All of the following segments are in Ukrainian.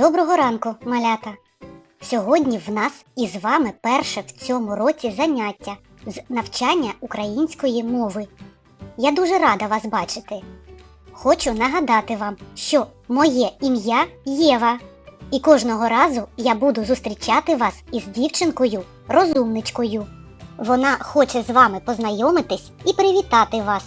Доброго ранку, малята! Сьогодні в нас із вами перше в цьому році заняття з навчання української мови. Я дуже рада вас бачити. Хочу нагадати вам, що моє ім'я Єва, і кожного разу я буду зустрічати вас із дівчинкою розумничкою. Вона хоче з вами познайомитись і привітати вас.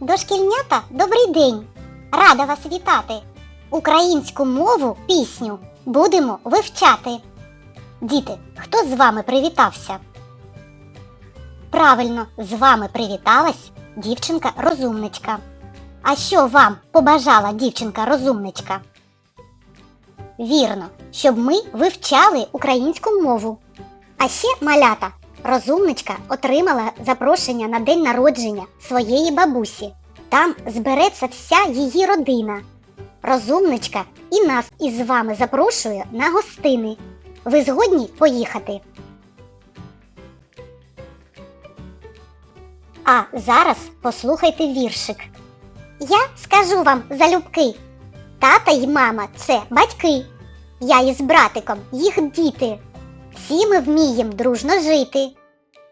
Дошкільнята, добрий день! Рада вас вітати! Українську мову, пісню будемо вивчати. Діти, хто з вами привітався? Правильно, з вами привіталась дівчинка-розумничка. А що вам побажала дівчинка-розумничка? Вірно, щоб ми вивчали українську мову. А ще малята, розумничка отримала запрошення на день народження своєї бабусі. Там збереться вся її родина. Розумничка і нас із вами запрошує на гостини. Ви згодні поїхати? А зараз послухайте віршик. Я скажу вам залюбки. Тата й мама це батьки. Я із братиком їх діти. Всі ми вмієм дружно жити.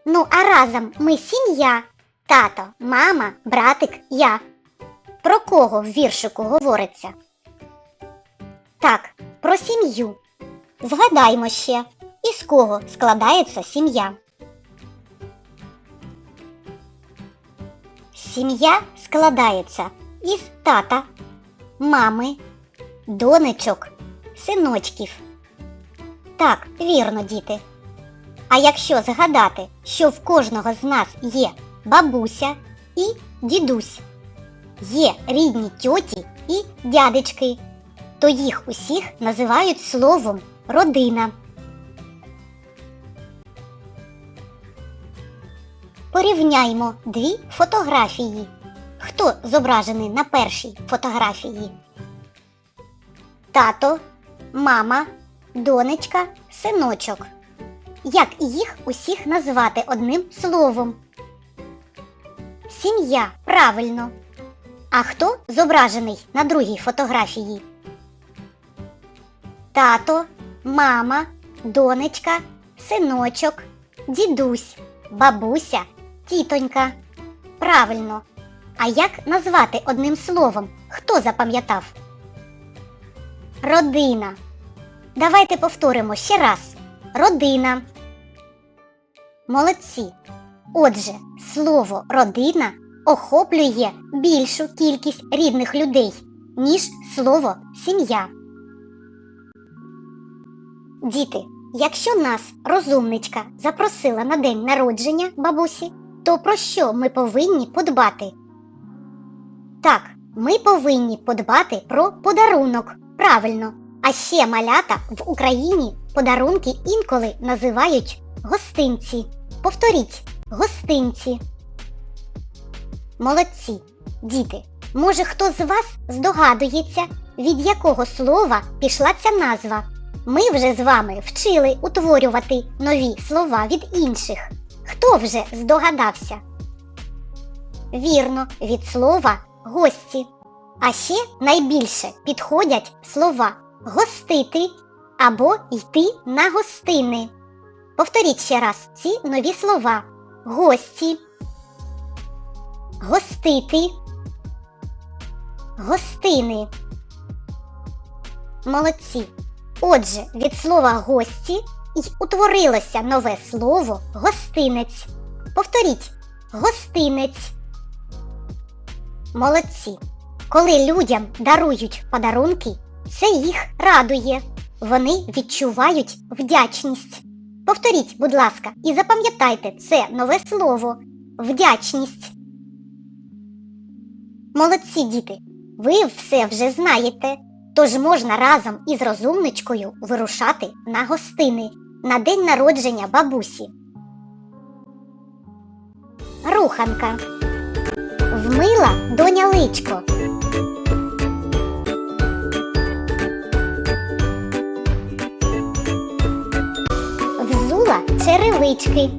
Ну, а разом ми сім'я. Тато, мама, братик, я. Про кого в віршику говориться? Так, про сім'ю. Згадаймо ще, із кого складається сім'я. Сім'я складається із тата, мами, донечок, синочків. Так, вірно, діти. А якщо згадати, що в кожного з нас є бабуся і дідусь, є рідні тьоті і дядечки, то їх усіх називають словом родина. Порівняймо дві фотографії. Хто зображений на першій фотографії? Тато, мама, донечка, синочок. Як їх усіх назвати одним словом? Сім'я, правильно. А хто зображений на другій фотографії? Тато, мама, донечка, синочок, дідусь, бабуся, тітонька. Правильно. А як назвати одним словом? Хто запам'ятав? Родина. Давайте повторимо ще раз. Родина. Молодці. Отже, слово родина охоплює більшу кількість рідних людей, ніж слово сім'я. Діти, якщо нас розумничка запросила на день народження бабусі, то про що ми повинні подбати? Так, ми повинні подбати про подарунок. Правильно. А ще малята в Україні подарунки інколи називають гостинці. Повторіть гостинці. Молодці, діти. Може хто з вас здогадується, від якого слова пішла ця назва? Ми вже з вами вчили утворювати нові слова від інших. Хто вже здогадався? Вірно, від слова гості. А ще найбільше підходять слова гостити або йти на гостини. Повторіть ще раз ці нові слова. Гості, гостити, гостини. Молодці. Отже, від слова гості й утворилося нове слово гостинець. Повторіть гостинець. Молодці. Коли людям дарують подарунки, це їх радує. Вони відчувають вдячність. Повторіть, будь ласка, і запам'ятайте це нове слово вдячність. Молодці діти, ви все вже знаєте. Тож можна разом із розумничкою вирушати на гостини на день народження бабусі. Руханка. Вмила доня личко. Взула черевички.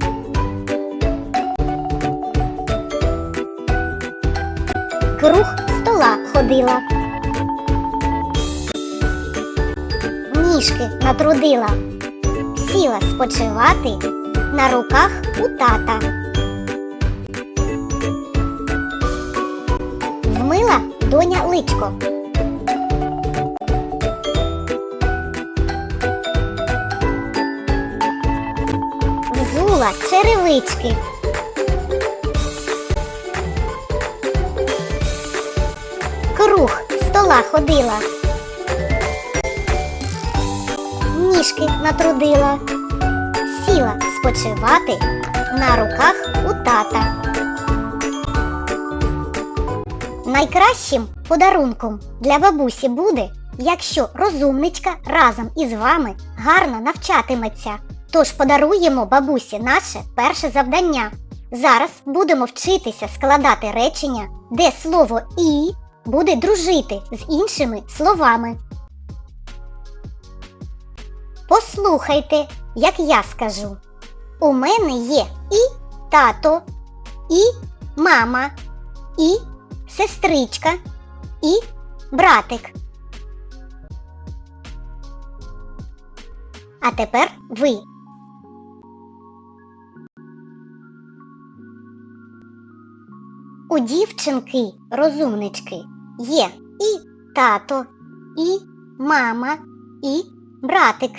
Круг стола ходила. ніжки натрудила, сіла спочивати на руках у тата. Вмила доня личко. Взула черевички. Стола ходила. Ніжки натрудила. Сіла спочивати на руках у тата. Найкращим подарунком для бабусі буде, якщо розумничка разом із вами гарно навчатиметься. Тож подаруємо бабусі наше перше завдання. Зараз будемо вчитися складати речення, де слово і буде дружити з іншими словами. Послухайте, як я скажу. У мене є і тато, і мама, і сестричка, і братик. А тепер ви. У дівчинки розумнички є і тато, і мама, і братик.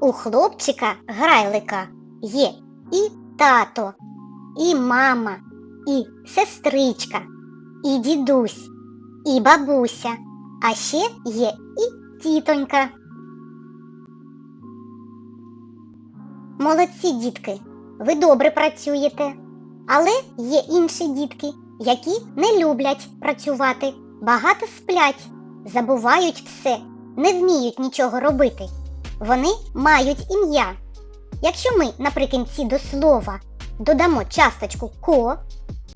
У хлопчика грайлика є і тато, і мама, і сестричка, і дідусь, і бабуся, а ще є і тітонька. Молодці дітки, ви добре працюєте. Але є інші дітки, які не люблять працювати, багато сплять, забувають все, не вміють нічого робити. Вони мають ім'я. Якщо ми наприкінці до слова додамо часточку ко,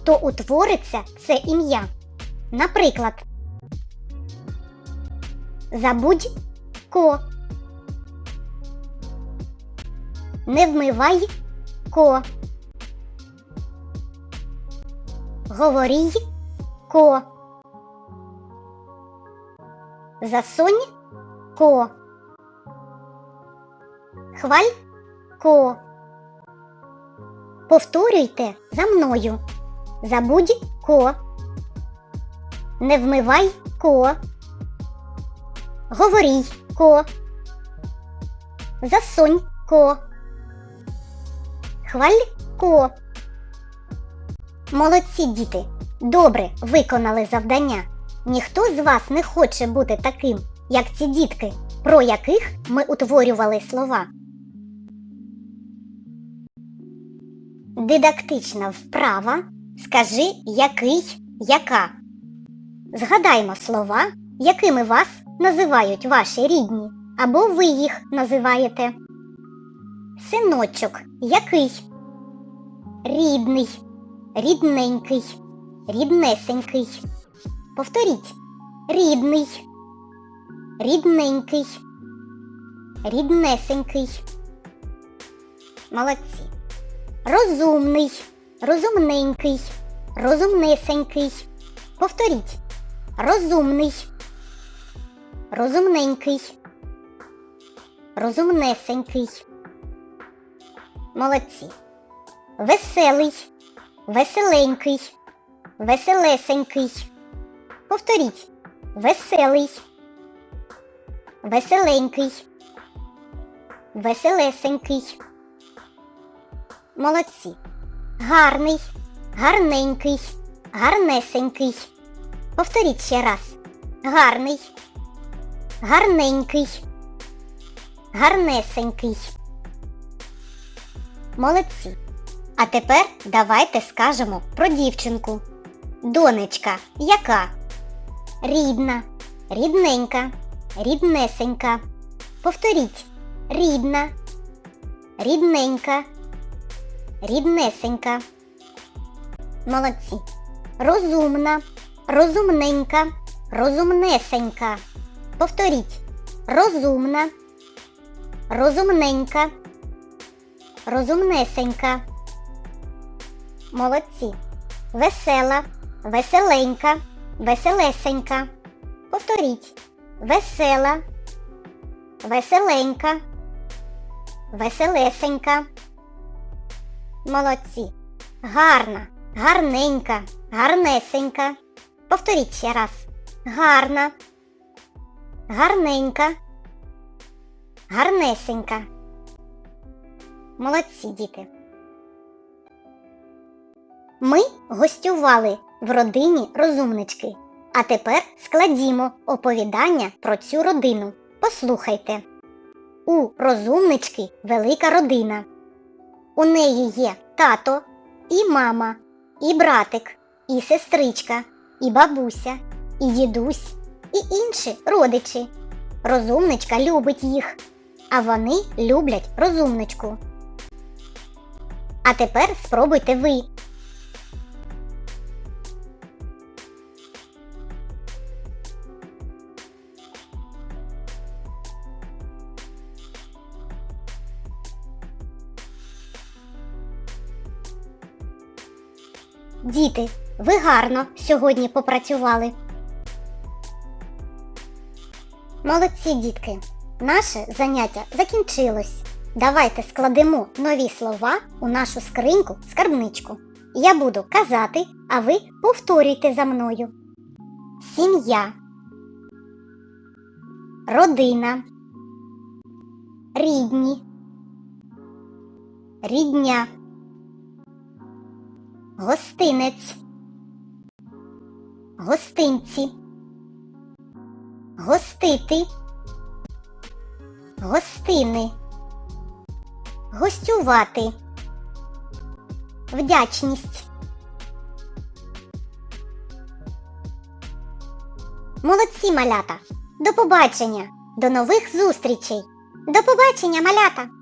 то утвориться це ім'я. Наприклад, забудь ко. Не вмивай ко. Говорій ко. Засунь ко. Хваль ко. Повторюйте за мною. Забудь ко. Не вмивай ко. Говорій ко. Засунь ко. Хваль ко. Молодці діти. Добре виконали завдання. Ніхто з вас не хоче бути таким, як ці дітки, про яких ми утворювали слова. Дидактична вправа. Скажи який, яка. Згадаймо слова, якими вас називають ваші рідні, або ви їх називаєте. Синочок який? Рідний, рідненький, ріднесенький. Повторіть. Рідний, рідненький, ріднесенький. Молодці. Розумний, розумненький, розумнесенький. Повторіть. Розумний, розумненький, розумнесенький. Молодці. Веселий, веселенький, веселесенький. Повторіть. Веселий, веселенький, веселесенький. Молодці. Гарний, гарненький, гарнесенький. Повторіть ще раз. Гарний, гарненький, гарнесенький. Молодці. А тепер давайте скажемо про дівчинку. Донечка яка? Рідна, рідненька, ріднесенька. Повторіть. Рідна, рідненька, ріднесенька. Молодці. Розумна, розумненька, розумнесенька. Повторіть. Розумна, розумненька, розумнесенька. Молодці. Весела, веселенька, веселесенька. Повторіть. Весела, веселенька, веселесенька. Молодці. Гарна, гарненька, гарнесенька. Повторіть ще раз. Гарна, гарненька, гарнесенька. Молодці діти. Ми гостювали в родині розумнички. А тепер складімо оповідання про цю родину. Послухайте. У розумнички велика родина. У неї є тато, і мама, і братик, і сестричка, і бабуся, і дідусь, і інші родичі. Розумничка любить їх, а вони люблять розумничку. А тепер спробуйте ви. Діти, ви гарно сьогодні попрацювали. Молодці, дітки. Наше заняття закінчилось. Давайте складемо нові слова у нашу скриньку скарбничку. Я буду казати, а ви повторюйте за мною. Сім'я. Родина. Рідні. Рідня. Гостинець. Гостинці. Гостити. Гостини. Гостювати. Вдячність. Молодці малята. До побачення. До нових зустрічей. До побачення, малята.